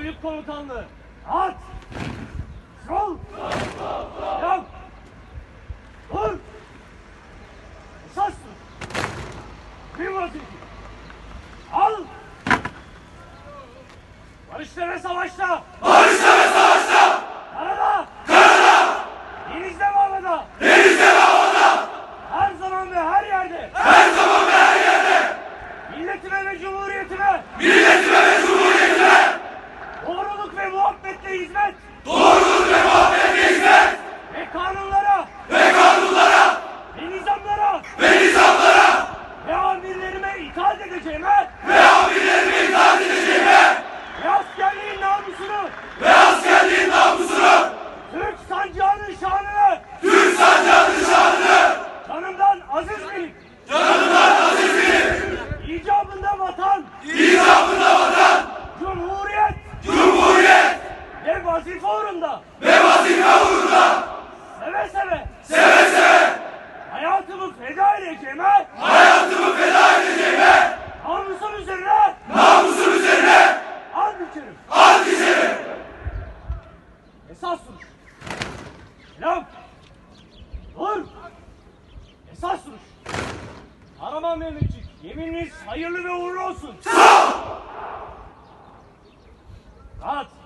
Bölük Komutanlığı. At! Sol! Yap! Dur! Esas dur! Bir vaziyeti! Al! Barışta ve savaşta! Ve muhabbetle hizmet! Doğruluk ve muhabbetle hizmet! Vazife uğrunda! Ve vazife uğruna! Seve seve! Seve seve! Hayatımı feda edeceğime! Hayatımı feda edeceğime! Namusum üzerine! Namusun üzerine! An içerim! Ant içerim! Esas duruş! Selam! Dur! Esas duruş! Araman Mehmetçik, yemininiz hayırlı ve uğurlu olsun. Sağ ol! Rahat!